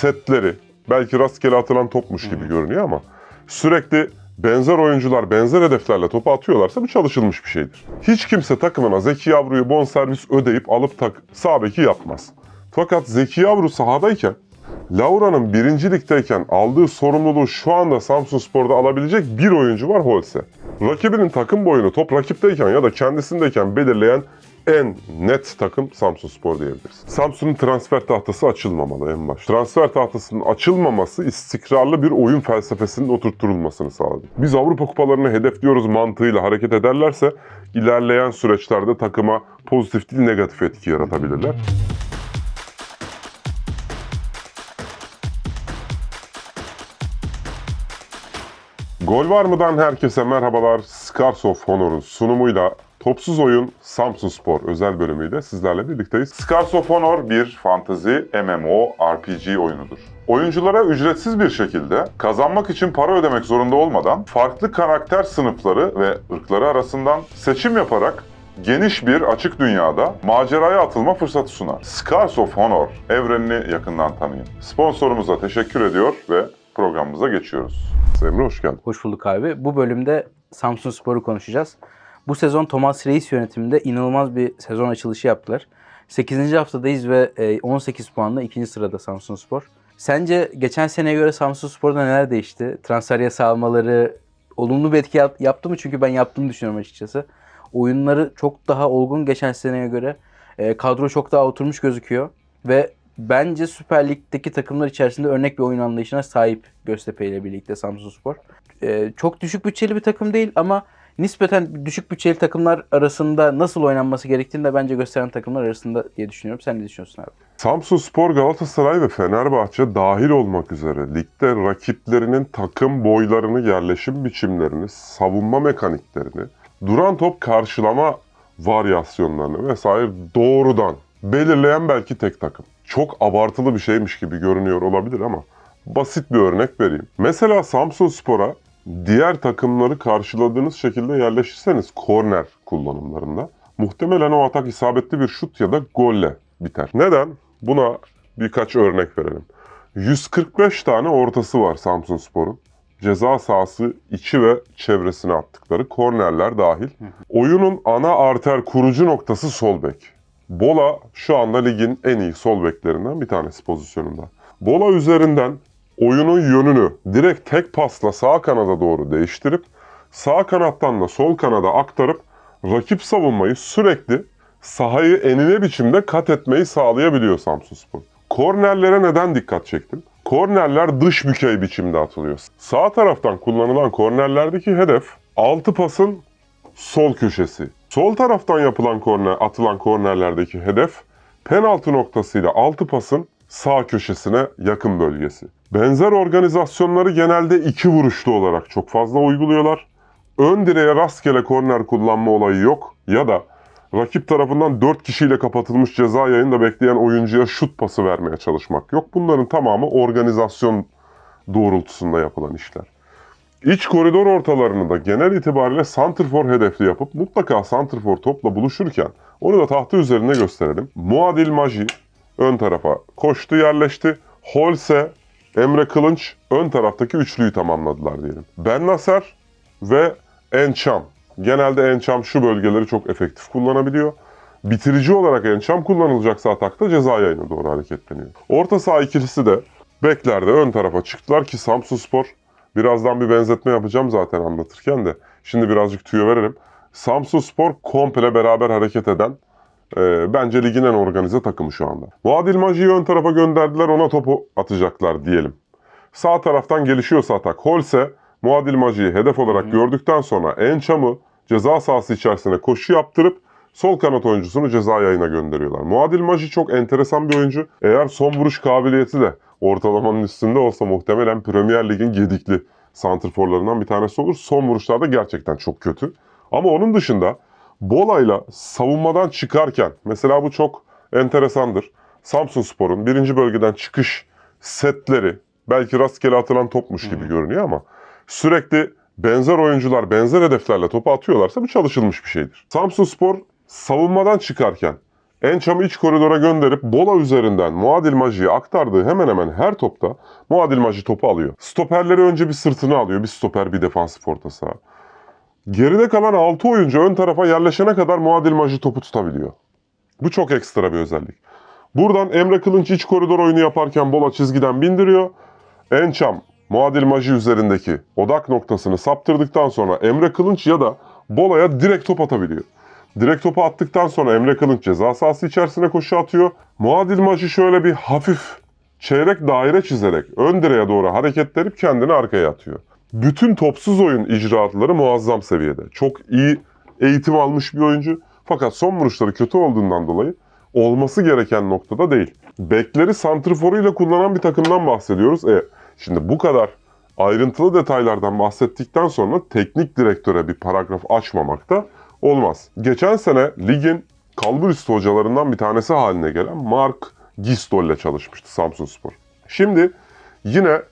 setleri belki rastgele atılan topmuş gibi görünüyor ama sürekli benzer oyuncular benzer hedeflerle topu atıyorlarsa bu çalışılmış bir şeydir. Hiç kimse takımına Zeki Yavru'yu bonservis ödeyip alıp tak sağ beki yapmaz. Fakat Zeki Yavru sahadayken Laura'nın birinci ligdeyken aldığı sorumluluğu şu anda Samsun Spor'da alabilecek bir oyuncu var Holse. Rakibinin takım boyunu top rakipteyken ya da kendisindeyken belirleyen en net takım Samsun Spor diyebiliriz. Samsun'un transfer tahtası açılmamalı en baş. Transfer tahtasının açılmaması istikrarlı bir oyun felsefesinin oturtturulmasını sağladı. Biz Avrupa kupalarını hedefliyoruz mantığıyla hareket ederlerse ilerleyen süreçlerde takıma pozitif değil negatif etki yaratabilirler. Gol var mıdan herkese merhabalar. Scars of Honor'un sunumuyla Topsuz Oyun Samsun Spor özel bölümüyle sizlerle birlikteyiz. Scars of Honor bir fantezi MMO RPG oyunudur. Oyunculara ücretsiz bir şekilde kazanmak için para ödemek zorunda olmadan farklı karakter sınıfları ve ırkları arasından seçim yaparak geniş bir açık dünyada maceraya atılma fırsatı sunar. Scars of Honor evrenini yakından tanıyın. Sponsorumuza teşekkür ediyor ve programımıza geçiyoruz. Emre hoş geldin. Hoş bulduk abi. Bu bölümde Samsun Spor'u konuşacağız. Bu sezon Thomas Reis yönetiminde inanılmaz bir sezon açılışı yaptılar. 8. haftadayız ve e, 18 puanla 2. sırada Samsun Spor. Sence geçen seneye göre Samsun Spor'da neler değişti? Transfer yasağı almaları olumlu bir etki yap- yaptı mı? Çünkü ben yaptığını düşünüyorum açıkçası. Oyunları çok daha olgun geçen seneye göre. E, kadro çok daha oturmuş gözüküyor. Ve bence Süper Lig'deki takımlar içerisinde örnek bir oyun anlayışına sahip Göztepe ile birlikte Samsun Spor. E, çok düşük bütçeli bir takım değil ama nispeten düşük bütçeli takımlar arasında nasıl oynanması gerektiğini de bence gösteren takımlar arasında diye düşünüyorum. Sen ne düşünüyorsun abi? Samsun Spor, Galatasaray ve Fenerbahçe dahil olmak üzere ligde rakiplerinin takım boylarını, yerleşim biçimlerini, savunma mekaniklerini, duran top karşılama varyasyonlarını vesaire doğrudan belirleyen belki tek takım. Çok abartılı bir şeymiş gibi görünüyor olabilir ama basit bir örnek vereyim. Mesela Samsun Spor'a diğer takımları karşıladığınız şekilde yerleşirseniz korner kullanımlarında muhtemelen o atak isabetli bir şut ya da golle biter. Neden? Buna birkaç örnek verelim. 145 tane ortası var Samsun Spor'un. Ceza sahası içi ve çevresine attıkları kornerler dahil. Oyunun ana arter kurucu noktası sol bek. Bola şu anda ligin en iyi sol beklerinden bir tanesi pozisyonunda. Bola üzerinden oyunun yönünü direkt tek pasla sağ kanada doğru değiştirip sağ kanattan da sol kanada aktarıp rakip savunmayı sürekli sahayı enine biçimde kat etmeyi sağlayabiliyor Samsunspor. Kornerlere neden dikkat çektim? Kornerler dış bükey biçimde atılıyor. Sağ taraftan kullanılan kornerlerdeki hedef altı pasın sol köşesi. Sol taraftan yapılan korner, atılan kornerlerdeki hedef penaltı noktasıyla altı pasın sağ köşesine yakın bölgesi. Benzer organizasyonları genelde iki vuruşlu olarak çok fazla uyguluyorlar. Ön direğe rastgele korner kullanma olayı yok ya da rakip tarafından 4 kişiyle kapatılmış ceza yayında bekleyen oyuncuya şut pası vermeye çalışmak yok. Bunların tamamı organizasyon doğrultusunda yapılan işler. İç koridor ortalarını da genel itibariyle santrfor hedefli yapıp mutlaka santrfor topla buluşurken onu da tahta üzerine gösterelim. Muadil Maji ön tarafa koştu yerleşti. Holse, Emre Kılınç ön taraftaki üçlüyü tamamladılar diyelim. Ben Nasser ve Ençam. Genelde Ençam şu bölgeleri çok efektif kullanabiliyor. Bitirici olarak Ençam kullanılacaksa atakta ceza yayına doğru hareketleniyor. Orta saha ikilisi de beklerde ön tarafa çıktılar ki Samsunspor birazdan bir benzetme yapacağım zaten anlatırken de. Şimdi birazcık tüyo verelim. Samsunspor komple beraber hareket eden e, bence ligin en organize takımı şu anda. Muadil Maji'yi ön tarafa gönderdiler ona topu atacaklar diyelim. Sağ taraftan gelişiyorsa atak. Holse Muadil Maji'yi hedef olarak gördükten sonra Ençam'ı ceza sahası içerisine koşu yaptırıp sol kanat oyuncusunu ceza yayına gönderiyorlar. Muadil Maji çok enteresan bir oyuncu. Eğer son vuruş kabiliyeti de ortalamanın üstünde olsa muhtemelen Premier Lig'in gedikli santrforlarından bir tanesi olur. Son vuruşlarda gerçekten çok kötü. Ama onun dışında Bola'yla savunmadan çıkarken mesela bu çok enteresandır. Samsun Spor'un birinci bölgeden çıkış setleri belki rastgele atılan topmuş gibi görünüyor ama sürekli benzer oyuncular benzer hedeflerle topu atıyorlarsa bu çalışılmış bir şeydir. Samsun Spor savunmadan çıkarken Ençam'ı iç koridora gönderip Bola üzerinden Muadil Maji'ye aktardığı hemen hemen her topta Muadil Maji topu alıyor. Stoperleri önce bir sırtına alıyor. Bir stoper bir defansif orta saha. Geride kalan 6 oyuncu ön tarafa yerleşene kadar Muadil Maji topu tutabiliyor. Bu çok ekstra bir özellik. Buradan Emre Kılınç iç koridor oyunu yaparken Bola çizgiden bindiriyor. Ençam Muadil Maji üzerindeki odak noktasını saptırdıktan sonra Emre Kılınç ya da Bola'ya direkt top atabiliyor. Direkt topu attıktan sonra Emre Kılınç ceza sahası içerisine koşu atıyor. Muadil Maji şöyle bir hafif çeyrek daire çizerek ön direğe doğru hareketlenip kendini arkaya atıyor. Bütün topsuz oyun icraatları muazzam seviyede. Çok iyi eğitim almış bir oyuncu. Fakat son vuruşları kötü olduğundan dolayı olması gereken noktada değil. Bekleri santrforuyla kullanan bir takımdan bahsediyoruz. E, şimdi bu kadar ayrıntılı detaylardan bahsettikten sonra teknik direktöre bir paragraf açmamak da olmaz. Geçen sene ligin kalburüstü hocalarından bir tanesi haline gelen Mark Gistol ile çalışmıştı Samsunspor. Şimdi yine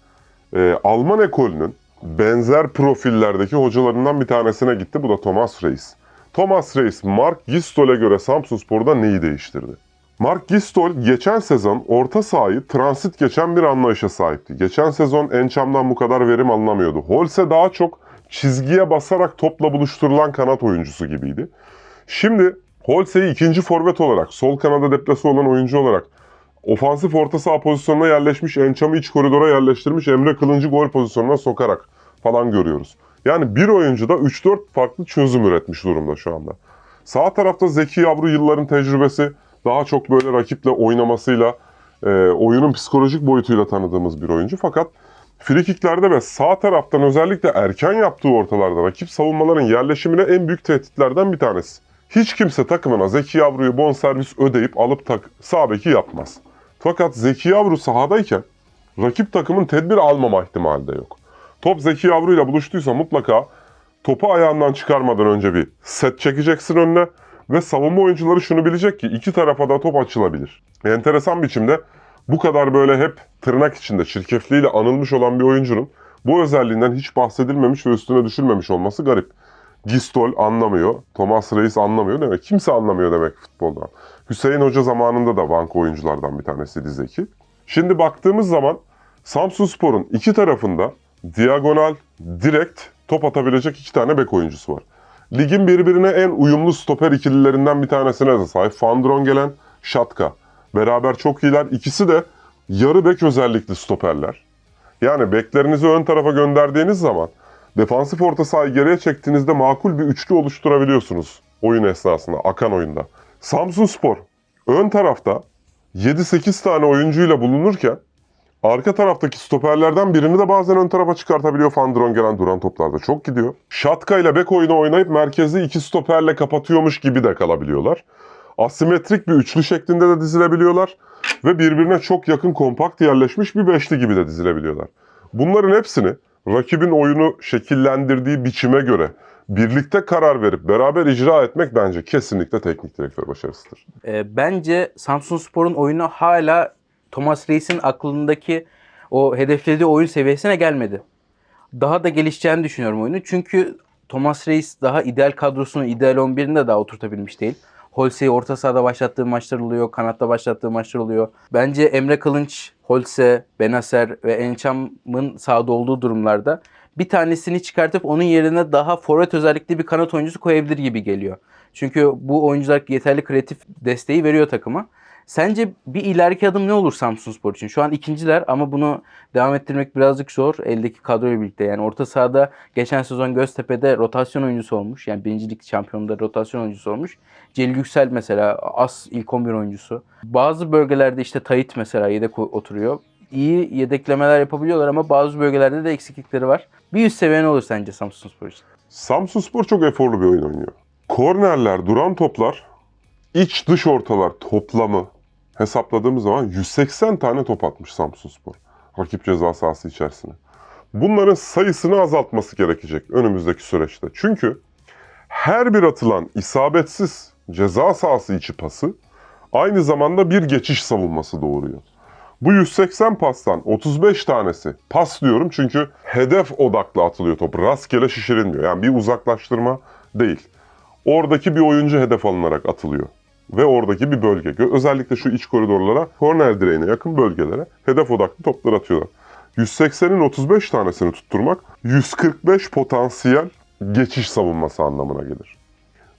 e, Alman ekolünün benzer profillerdeki hocalarından bir tanesine gitti. Bu da Thomas Reis. Thomas Reis, Mark Gistol'e göre Samsunspor'da neyi değiştirdi? Mark Gistol geçen sezon orta sahayı transit geçen bir anlayışa sahipti. Geçen sezon Ençam'dan bu kadar verim alınamıyordu. Holse daha çok çizgiye basarak topla buluşturulan kanat oyuncusu gibiydi. Şimdi Holse'yi ikinci forvet olarak, sol kanada deplase olan oyuncu olarak ofansif orta saha pozisyonuna yerleşmiş, Ençam'ı iç koridora yerleştirmiş, Emre Kılıncı gol pozisyonuna sokarak falan görüyoruz. Yani bir oyuncuda 3-4 farklı çözüm üretmiş durumda şu anda. Sağ tarafta Zeki Yavru yılların tecrübesi daha çok böyle rakiple oynamasıyla, e, oyunun psikolojik boyutuyla tanıdığımız bir oyuncu. Fakat frikiklerde ve sağ taraftan özellikle erken yaptığı ortalarda rakip savunmaların yerleşimine en büyük tehditlerden bir tanesi. Hiç kimse takımına Zeki Yavru'yu bonservis ödeyip alıp tak sağ beki yapmaz. Fakat Zeki Yavru sahadayken rakip takımın tedbir almama ihtimali de yok. Top Zeki Yavru ile buluştuysa mutlaka topu ayağından çıkarmadan önce bir set çekeceksin önüne ve savunma oyuncuları şunu bilecek ki iki tarafa da top açılabilir. Enteresan biçimde bu kadar böyle hep tırnak içinde çirkefliğiyle anılmış olan bir oyuncunun bu özelliğinden hiç bahsedilmemiş ve üstüne düşülmemiş olması garip. Gistol anlamıyor, Thomas Reis anlamıyor demek. Kimse anlamıyor demek futboldan. Hüseyin Hoca zamanında da banka oyunculardan bir tanesiydi Zeki. Şimdi baktığımız zaman Samsunspor'un iki tarafında diagonal, direkt top atabilecek iki tane bek oyuncusu var. Ligin birbirine en uyumlu stoper ikililerinden bir tanesine de sahip. Van gelen Şatka. Beraber çok iyiler. İkisi de yarı bek özellikli stoperler. Yani beklerinizi ön tarafa gönderdiğiniz zaman defansif orta sahayı geriye çektiğinizde makul bir üçlü oluşturabiliyorsunuz oyun esnasında, akan oyunda. Samsunspor ön tarafta 7-8 tane oyuncuyla bulunurken Arka taraftaki stoperlerden birini de bazen ön tarafa çıkartabiliyor. Fandron gelen duran toplarda çok gidiyor. Şatka ile bek oyunu oynayıp merkezi iki stoperle kapatıyormuş gibi de kalabiliyorlar. Asimetrik bir üçlü şeklinde de dizilebiliyorlar. Ve birbirine çok yakın kompakt yerleşmiş bir beşli gibi de dizilebiliyorlar. Bunların hepsini rakibin oyunu şekillendirdiği biçime göre birlikte karar verip beraber icra etmek bence kesinlikle teknik direktör başarısıdır. E, bence Samsunspor'un oyunu hala Thomas Reis'in aklındaki o hedeflediği oyun seviyesine gelmedi. Daha da gelişeceğini düşünüyorum oyunu. Çünkü Thomas Reis daha ideal kadrosunu, ideal 11'ini de daha oturtabilmiş değil. Holse'yi orta sahada başlattığı maçlar oluyor, kanatta başlattığı maçlar oluyor. Bence Emre Kılınç, Holse, Benaser ve Ençam'ın sahada olduğu durumlarda bir tanesini çıkartıp onun yerine daha forvet özellikli bir kanat oyuncusu koyabilir gibi geliyor. Çünkü bu oyuncular yeterli kreatif desteği veriyor takıma. Sence bir ileriki adım ne olur Samsunspor için? Şu an ikinciler ama bunu devam ettirmek birazcık zor. Eldeki kadroyla birlikte. Yani orta sahada geçen sezon Göztepe'de rotasyon oyuncusu olmuş. Yani birincilik şampiyonunda rotasyon oyuncusu olmuş. Celil Yüksel mesela as ilk 11 oyuncusu. Bazı bölgelerde işte Tayit mesela yedek oturuyor. İyi yedeklemeler yapabiliyorlar ama bazı bölgelerde de eksiklikleri var. Bir üst seviye ne olur sence Samsunspor için? Samsunspor çok eforlu bir oyun oynuyor. Kornerler, duran toplar, iç dış ortalar toplamı hesapladığımız zaman 180 tane top atmış Samsunspor. Rakip ceza sahası içerisine. Bunların sayısını azaltması gerekecek önümüzdeki süreçte. Çünkü her bir atılan isabetsiz ceza sahası içi pası aynı zamanda bir geçiş savunması doğuruyor. Bu 180 pastan 35 tanesi pas diyorum çünkü hedef odaklı atılıyor top. Rastgele şişirilmiyor. Yani bir uzaklaştırma değil. Oradaki bir oyuncu hedef alınarak atılıyor. ve oradaki bir bölge. Özellikle şu iç koridorlara, korner direğine yakın bölgelere hedef odaklı toplar atıyorlar. 180'in 35 tanesini tutturmak 145 potansiyel geçiş savunması anlamına gelir.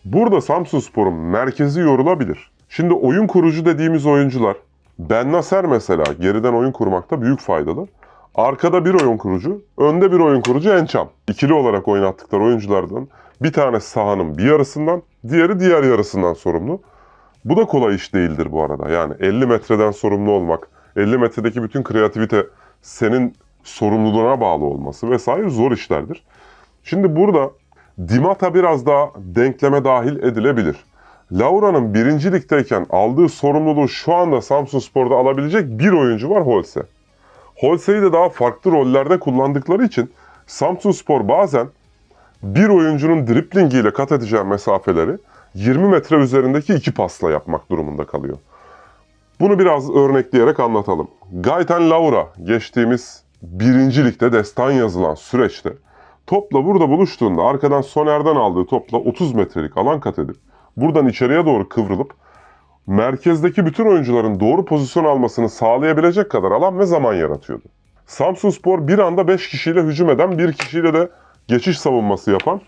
Burada Samsunspor'un merkezi yorulabilir. Şimdi oyun kurucu dediğimiz oyuncular, Ben Nasser mesela geriden oyun kurmakta büyük faydalı. Arkada bir oyun kurucu, önde bir oyun kurucu Ençam. İkili olarak oynattıkları oyunculardan bir tanesi sahanın bir yarısından, diğeri diğer yarısından sorumlu. Bu da kolay iş değildir bu arada. Yani 50 metreden sorumlu olmak, 50 metredeki bütün kreativite senin sorumluluğuna bağlı olması vesaire zor işlerdir. Şimdi burada Dimata biraz daha denkleme dahil edilebilir. Laura'nın birinci ligdeyken aldığı sorumluluğu şu anda Samsunspor'da alabilecek bir oyuncu var Holse. Holse'yi de daha farklı rollerde kullandıkları için Samsunspor bazen bir oyuncunun driplingiyle kat edeceği mesafeleri 20 metre üzerindeki iki pasla yapmak durumunda kalıyor. Bunu biraz örnekleyerek anlatalım. Gaetan Laura geçtiğimiz birinci ligde destan yazılan süreçte topla burada buluştuğunda arkadan Soner'den aldığı topla 30 metrelik alan kat edip buradan içeriye doğru kıvrılıp merkezdeki bütün oyuncuların doğru pozisyon almasını sağlayabilecek kadar alan ve zaman yaratıyordu. Samsunspor bir anda 5 kişiyle hücum eden, bir kişiyle de geçiş savunması yapan,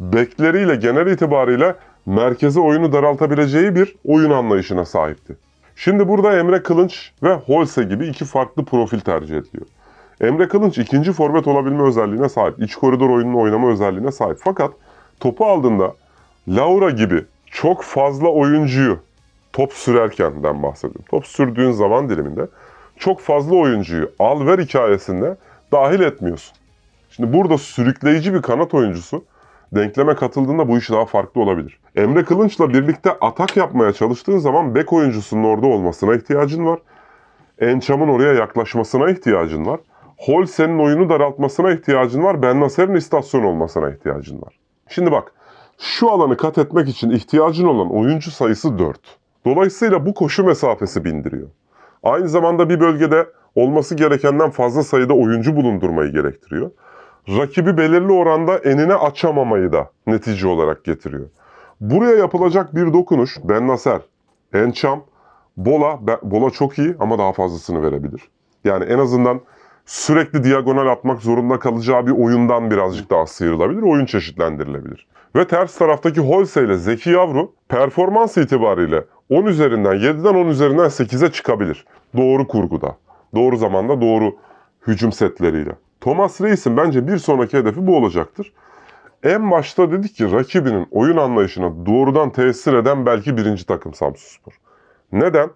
bekleriyle genel itibariyle merkeze oyunu daraltabileceği bir oyun anlayışına sahipti. Şimdi burada Emre Kılınç ve Holse gibi iki farklı profil tercih ediliyor. Emre Kılınç ikinci forvet olabilme özelliğine sahip. iç koridor oyununu oynama özelliğine sahip. Fakat topu aldığında Laura gibi çok fazla oyuncuyu top sürerkenden bahsediyorum. Top sürdüğün zaman diliminde çok fazla oyuncuyu al ver hikayesinde dahil etmiyorsun. Şimdi burada sürükleyici bir kanat oyuncusu denkleme katıldığında bu iş daha farklı olabilir. Emre Kılınç'la birlikte atak yapmaya çalıştığın zaman bek oyuncusunun orada olmasına ihtiyacın var. Ençam'ın oraya yaklaşmasına ihtiyacın var. Holse'nin oyunu daraltmasına ihtiyacın var. Ben Nasser'in istasyon olmasına ihtiyacın var. Şimdi bak şu alanı kat etmek için ihtiyacın olan oyuncu sayısı 4. Dolayısıyla bu koşu mesafesi bindiriyor. Aynı zamanda bir bölgede olması gerekenden fazla sayıda oyuncu bulundurmayı gerektiriyor. Rakibi belirli oranda enine açamamayı da netice olarak getiriyor. Buraya yapılacak bir dokunuş Ben Nasser, Ençam, Bola, Bola çok iyi ama daha fazlasını verebilir. Yani en azından sürekli diagonal atmak zorunda kalacağı bir oyundan birazcık daha sıyrılabilir, oyun çeşitlendirilebilir. Ve ters taraftaki Holse ile Zeki Yavru performans itibariyle 10 üzerinden 7'den 10 üzerinden 8'e çıkabilir. Doğru kurguda, doğru zamanda, doğru hücum setleriyle. Thomas Reis'in bence bir sonraki hedefi bu olacaktır. En başta dedik ki rakibinin oyun anlayışına doğrudan tesir eden belki birinci takım Samsunspor. Neden?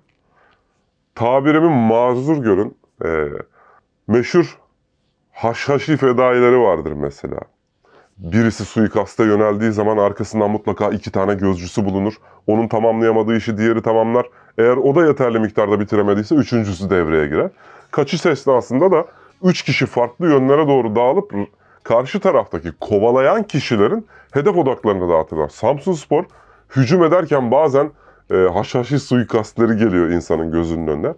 Tabirimi mazur görün. Ee, meşhur haşhaşi fedaileri vardır mesela. Birisi suikasta yöneldiği zaman arkasından mutlaka iki tane gözcüsü bulunur. Onun tamamlayamadığı işi diğeri tamamlar. Eğer o da yeterli miktarda bitiremediyse üçüncüsü devreye girer. Kaçış esnasında da üç kişi farklı yönlere doğru dağılıp karşı taraftaki kovalayan kişilerin hedef odaklarını dağıtırlar. Samsunspor hücum ederken bazen e, haşhaşi suikastleri geliyor insanın gözünün önüne.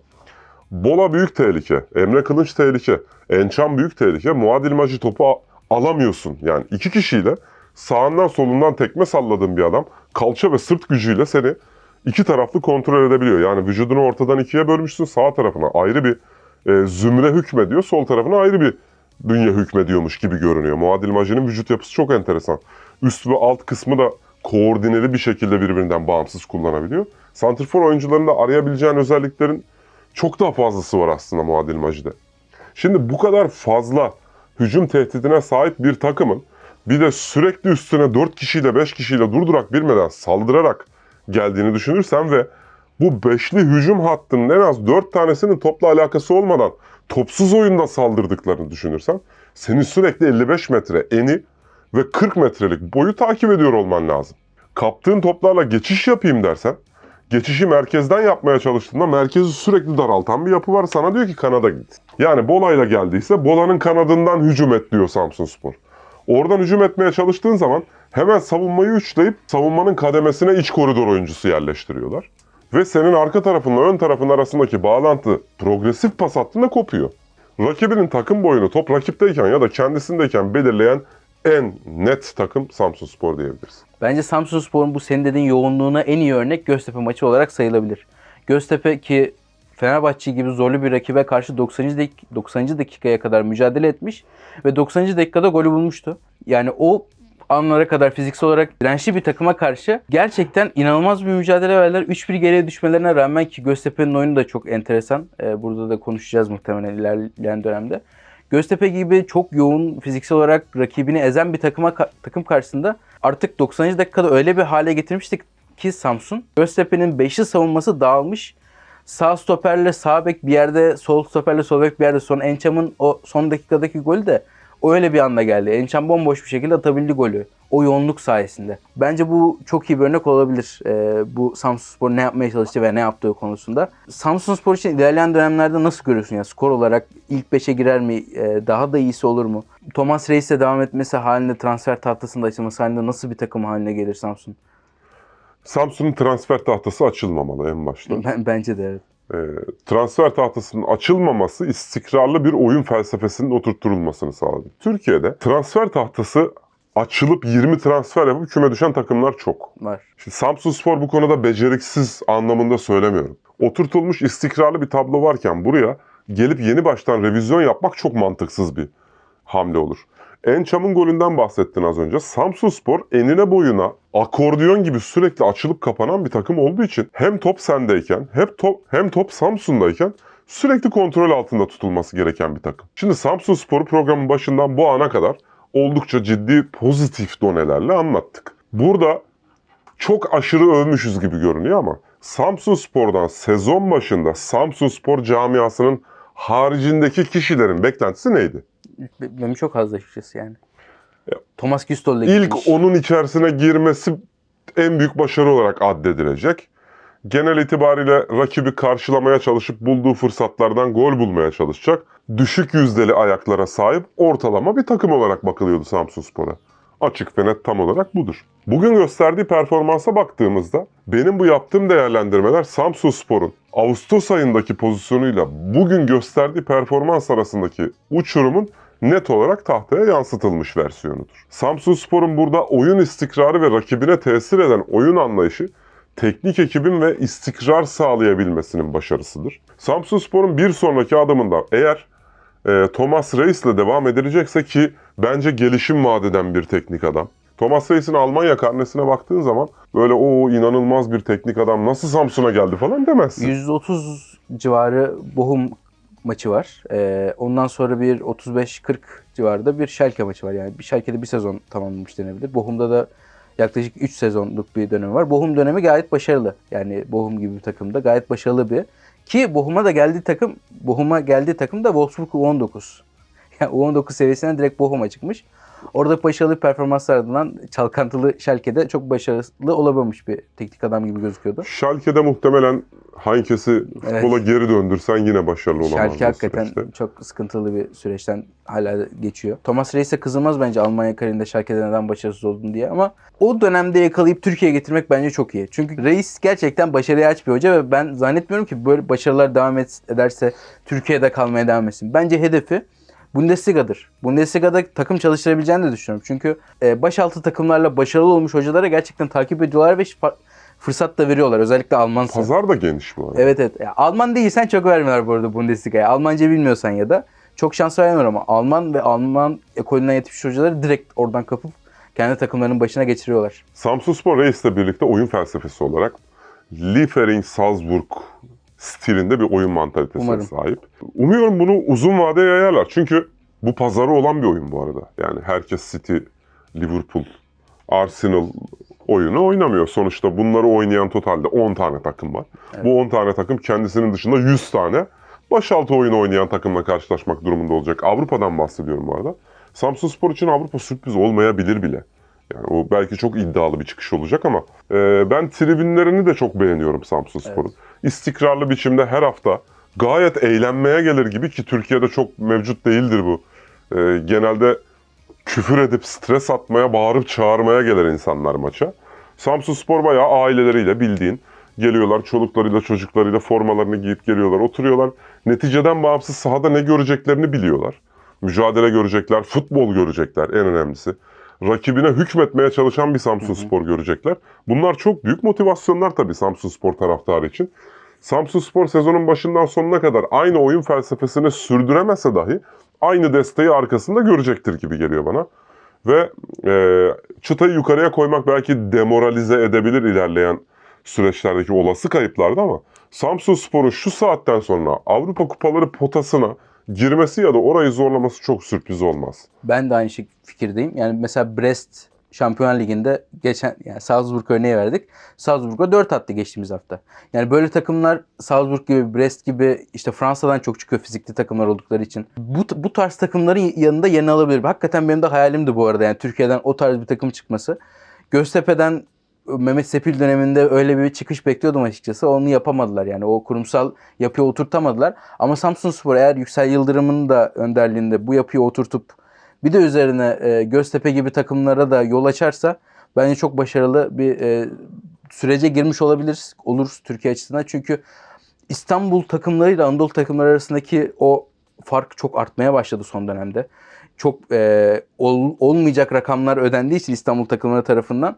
Bola büyük tehlike, Emre Kılınç tehlike, Ençam büyük tehlike, Muadil Maci topu alamıyorsun. Yani iki kişiyle sağından solundan tekme salladığın bir adam kalça ve sırt gücüyle seni iki taraflı kontrol edebiliyor. Yani vücudunu ortadan ikiye bölmüşsün sağ tarafına ayrı bir e, zümre hükmediyor, sol tarafına ayrı bir bünye hükmediyormuş gibi görünüyor. Muadil Maci'nin vücut yapısı çok enteresan. Üst ve alt kısmı da koordineli bir şekilde birbirinden bağımsız kullanabiliyor. Santrfor oyuncularında arayabileceğin özelliklerin çok daha fazlası var aslında Muadil Maci'de. Şimdi bu kadar fazla hücum tehdidine sahip bir takımın bir de sürekli üstüne 4 kişiyle 5 kişiyle durdurak bilmeden saldırarak geldiğini düşünürsen ve bu beşli hücum hattının en az 4 tanesinin topla alakası olmadan topsuz oyunda saldırdıklarını düşünürsen senin sürekli 55 metre eni ve 40 metrelik boyu takip ediyor olman lazım. Kaptığın toplarla geçiş yapayım dersen geçişi merkezden yapmaya çalıştığında merkezi sürekli daraltan bir yapı var. Sana diyor ki kanada git. Yani Bola'yla geldiyse Bola'nın kanadından hücum et diyor Samsunspor. Oradan hücum etmeye çalıştığın zaman hemen savunmayı üçleyip savunmanın kademesine iç koridor oyuncusu yerleştiriyorlar. Ve senin arka tarafınla ön tarafın arasındaki bağlantı progresif pas hattında kopuyor. Rakibinin takım boyunu top rakipteyken ya da kendisindeyken belirleyen en net takım Samsunspor diyebiliriz. Bence Samsunspor'un bu senin dediğin yoğunluğuna en iyi örnek Göztepe maçı olarak sayılabilir. Göztepe ki Fenerbahçe gibi zorlu bir rakibe karşı 90. dak- 90. dakikaya kadar mücadele etmiş ve 90. dakikada golü bulmuştu. Yani o anlara kadar fiziksel olarak dirençli bir takıma karşı gerçekten inanılmaz bir mücadele verdiler. 3-1 geriye düşmelerine rağmen ki Göztepe'nin oyunu da çok enteresan. Ee, burada da konuşacağız muhtemelen ilerleyen dönemde. Göztepe gibi çok yoğun fiziksel olarak rakibini ezen bir takıma takım karşısında artık 90. dakikada öyle bir hale getirmiştik ki Samsun. Göztepe'nin beşli savunması dağılmış. Sağ stoperle sağ bek bir yerde, sol stoperle sol bek bir yerde. Son Encham'ın o son dakikadaki golü de öyle bir anda geldi. Encham bomboş bir şekilde atabildi golü. O yoğunluk sayesinde. Bence bu çok iyi bir örnek olabilir. Ee, bu Samsunspor ne yapmaya çalıştı ve ne yaptığı konusunda. Samsunspor için ilerleyen dönemlerde nasıl görüyorsun ya? Skor olarak ilk 5'e girer mi? Ee, daha da iyisi olur mu? Thomas Reis'le devam etmesi halinde transfer tahtasında açılması halinde nasıl bir takım haline gelir Samsun? Samsun'un transfer tahtası açılmamalı en başta. Ben, bence de evet. Ee, transfer tahtasının açılmaması istikrarlı bir oyun felsefesinin oturtturulmasını sağladı. Türkiye'de transfer tahtası açılıp 20 transfer yapıp küme düşen takımlar çok. Var. Şimdi Samsunspor bu konuda beceriksiz anlamında söylemiyorum. Oturtulmuş istikrarlı bir tablo varken buraya gelip yeni baştan revizyon yapmak çok mantıksız bir hamle olur. Ençam'ın golünden bahsettin az önce. Samsunspor enine boyuna akordiyon gibi sürekli açılıp kapanan bir takım olduğu için hem top sendeyken hem top, hem top Samsun'dayken sürekli kontrol altında tutulması gereken bir takım. Şimdi Samsunspor'u programın başından bu ana kadar oldukça ciddi pozitif donelerle anlattık. Burada çok aşırı övmüşüz gibi görünüyor ama Samsun Spor'dan sezon başında Samsun Spor camiasının haricindeki kişilerin beklentisi neydi? Be- Benim çok az açıkçası yani. Thomas Güstol da İlk gitmiş. onun içerisine girmesi en büyük başarı olarak addedilecek. Genel itibariyle rakibi karşılamaya çalışıp bulduğu fırsatlardan gol bulmaya çalışacak. Düşük yüzdeli ayaklara sahip ortalama bir takım olarak bakılıyordu Samsunspor'a. Açık ve net tam olarak budur. Bugün gösterdiği performansa baktığımızda benim bu yaptığım değerlendirmeler Samsunspor'un Ağustos ayındaki pozisyonuyla bugün gösterdiği performans arasındaki uçurumun net olarak tahtaya yansıtılmış versiyonudur. Samsunspor'un burada oyun istikrarı ve rakibine tesir eden oyun anlayışı teknik ekibin ve istikrar sağlayabilmesinin başarısıdır. Samsunspor'un bir sonraki adımında eğer e, Thomas Reis'le devam edilecekse ki bence gelişim vadeden bir teknik adam. Thomas Reis'in Almanya karnesine baktığın zaman böyle o inanılmaz bir teknik adam nasıl Samsun'a geldi falan demezsin. %30 civarı Bochum maçı var. Ee, ondan sonra bir 35-40 civarında bir Schalke maçı var. Yani bir Schalke'de bir sezon tamamlamış denebilir. Bochum'da da yaklaşık 3 sezonluk bir dönemi var. Bochum dönemi gayet başarılı. Yani Bochum gibi bir takımda gayet başarılı bir. Ki Bochum'a da geldiği takım, Bochum'a geldiği takım da Wolfsburg U19. Yani U19 seviyesinden direkt Bochum'a çıkmış. Orada başarılı performanslar ardından çalkantılı Schalke'de çok başarılı olamamış bir teknik adam gibi gözüküyordu. Schalke'de muhtemelen Heinkes'i futbola geri döndürsen yine başarılı olamaz. Schalke hakikaten süreçte. çok sıkıntılı bir süreçten hala geçiyor. Thomas Reis'e kızılmaz bence Almanya kariyerinde Schalke'de neden başarısız oldun diye ama o dönemde yakalayıp Türkiye'ye getirmek bence çok iyi. Çünkü Reis gerçekten başarıya aç bir hoca ve ben zannetmiyorum ki böyle başarılar devam ederse Türkiye'de kalmaya devam etsin. Bence hedefi Bundesliga'dır. Bundesliga'da takım çalıştırabileceğini de düşünüyorum. Çünkü e, başaltı takımlarla başarılı olmuş hocalara gerçekten takip ediyorlar ve fırsat da veriyorlar. Özellikle Almansa. Pazar da geniş bu arada. Evet evet. Ya, Alman değilsen çok vermiyorlar bu arada Bundesliga'ya. Almanca bilmiyorsan ya da çok şans vermiyor ama Alman ve Alman ekolünden yetişmiş hocaları direkt oradan kapıp kendi takımlarının başına geçiriyorlar. Samsunspor Reis'le birlikte oyun felsefesi olarak Liefering Salzburg stilinde bir oyun mantalitesine Umarım. sahip. Umuyorum bunu uzun vadeye yayarlar. Çünkü bu pazarı olan bir oyun bu arada. Yani herkes City, Liverpool, Arsenal oyunu oynamıyor. Sonuçta bunları oynayan totalde 10 tane takım var. Bu 10 tane takım kendisinin dışında 100 tane başaltı oyunu oynayan takımla karşılaşmak durumunda olacak. Avrupa'dan bahsediyorum bu arada. Samsunspor için Avrupa sürpriz olmayabilir bile. Yani o belki çok iddialı bir çıkış olacak ama e, ben tribünlerini de çok beğeniyorum Samsunspor'un. İstikrarlı biçimde her hafta gayet eğlenmeye gelir gibi ki Türkiye'de çok mevcut değildir bu. E, genelde küfür edip stres atmaya, bağırıp çağırmaya gelir insanlar maça. Samsunspor bayağı aileleriyle bildiğin geliyorlar çoluklarıyla çocuklarıyla formalarını giyip geliyorlar oturuyorlar. Neticeden bağımsız sahada ne göreceklerini biliyorlar. mücadele görecekler, futbol görecekler en önemlisi. Rakibine hükmetmeye çalışan bir Samsun Spor görecekler. Bunlar çok büyük motivasyonlar tabii Samsun Spor taraftarı için. Samsun Spor sezonun başından sonuna kadar aynı oyun felsefesini sürdüremese dahi aynı desteği arkasında görecektir gibi geliyor bana. Ve e, çıtayı yukarıya koymak belki demoralize edebilir ilerleyen süreçlerdeki olası kayıplarda ama Samsun Spor'un şu saatten sonra Avrupa Kupaları potasına girmesi ya da orayı zorlaması çok sürpriz olmaz. Ben de aynı şey fikirdeyim. Yani mesela Brest Şampiyonlar Ligi'nde geçen yani Salzburg örneği verdik. Salzburg'a 4 attı geçtiğimiz hafta. Yani böyle takımlar Salzburg gibi, Brest gibi işte Fransa'dan çok çıkıyor fizikli takımlar oldukları için. Bu, bu tarz takımların yanında yerini alabilir. Hakikaten benim de hayalimdi bu arada. Yani Türkiye'den o tarz bir takım çıkması. Göztepe'den Mehmet Sepil döneminde öyle bir çıkış bekliyordum açıkçası. Onu yapamadılar yani. O kurumsal yapıyı oturtamadılar. Ama Samsunspor eğer Yüksel Yıldırım'ın da önderliğinde bu yapıyı oturtup bir de üzerine e, Göztepe gibi takımlara da yol açarsa bence çok başarılı bir e, sürece girmiş olabiliriz, oluruz Türkiye açısından. Çünkü İstanbul takımlarıyla Anadolu takımları arasındaki o fark çok artmaya başladı son dönemde. Çok e, ol- olmayacak rakamlar ödendiği için İstanbul takımları tarafından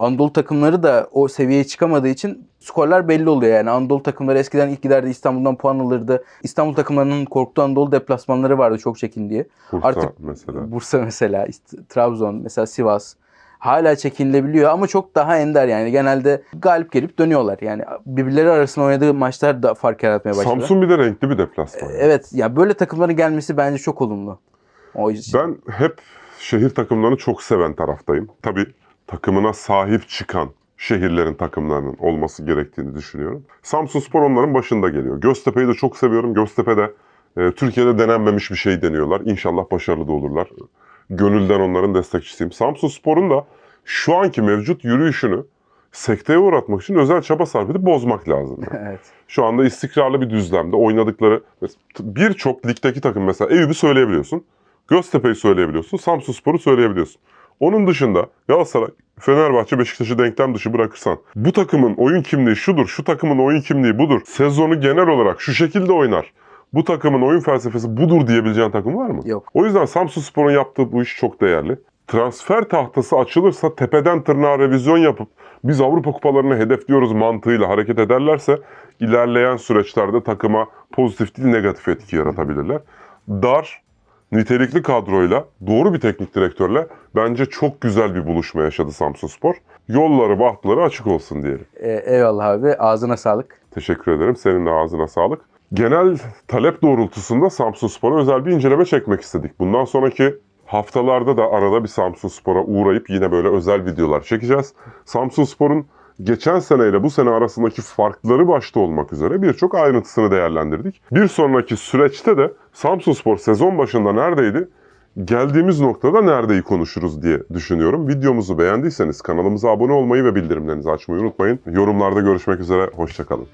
Anadolu takımları da o seviyeye çıkamadığı için skorlar belli oluyor. Yani Anadolu takımları eskiden ilk giderdi İstanbul'dan puan alırdı. İstanbul takımlarının korktuğu Anadolu deplasmanları vardı çok çekindiği. Bursa Artık mesela. Bursa mesela, Trabzon, mesela Sivas hala çekinilebiliyor ama çok daha ender yani. Genelde galip gelip dönüyorlar. Yani birbirleri arasında oynadığı maçlar da fark yaratmaya başladı. Samsun bir de renkli bir deplasman. Evet ya böyle takımların gelmesi bence çok olumlu. O yüzden. Ben hep şehir takımlarını çok seven taraftayım. Tabii takımına sahip çıkan şehirlerin takımlarının olması gerektiğini düşünüyorum. Samsun Spor onların başında geliyor. Göztepe'yi de çok seviyorum. Göztepe'de e, Türkiye'de denenmemiş bir şey deniyorlar. İnşallah başarılı da olurlar. Gönülden onların destekçisiyim. Samsun Spor'un da şu anki mevcut yürüyüşünü sekteye uğratmak için özel çaba sarf edip bozmak lazım. Yani. evet. Şu anda istikrarlı bir düzlemde oynadıkları birçok ligdeki takım mesela Eyüp'ü söyleyebiliyorsun. Göztepe'yi söyleyebiliyorsun. Samsunspor'u söyleyebiliyorsun. Onun dışında Galatasaray, Fenerbahçe, Beşiktaş'ı denklem dışı bırakırsan bu takımın oyun kimliği şudur, şu takımın oyun kimliği budur. Sezonu genel olarak şu şekilde oynar. Bu takımın oyun felsefesi budur diyebileceğin takım var mı? Yok. O yüzden Samsunspor'un yaptığı bu iş çok değerli. Transfer tahtası açılırsa tepeden tırnağa revizyon yapıp biz Avrupa kupalarını hedefliyoruz mantığıyla hareket ederlerse ilerleyen süreçlerde takıma pozitif değil negatif etki yaratabilirler. Dar, nitelikli kadroyla, doğru bir teknik direktörle bence çok güzel bir buluşma yaşadı Samsunspor. Yolları, bahtları açık olsun diyelim. Ee, eyvallah abi. Ağzına sağlık. Teşekkür ederim. Senin de ağzına sağlık. Genel talep doğrultusunda Samsunspor'a özel bir inceleme çekmek istedik. Bundan sonraki haftalarda da arada bir Samsunspor'a uğrayıp yine böyle özel videolar çekeceğiz. Samsunspor'un geçen seneyle bu sene arasındaki farkları başta olmak üzere birçok ayrıntısını değerlendirdik. Bir sonraki süreçte de Samsunspor sezon başında neredeydi? Geldiğimiz noktada neredeyi konuşuruz diye düşünüyorum. Videomuzu beğendiyseniz kanalımıza abone olmayı ve bildirimlerinizi açmayı unutmayın. Yorumlarda görüşmek üzere, hoşçakalın.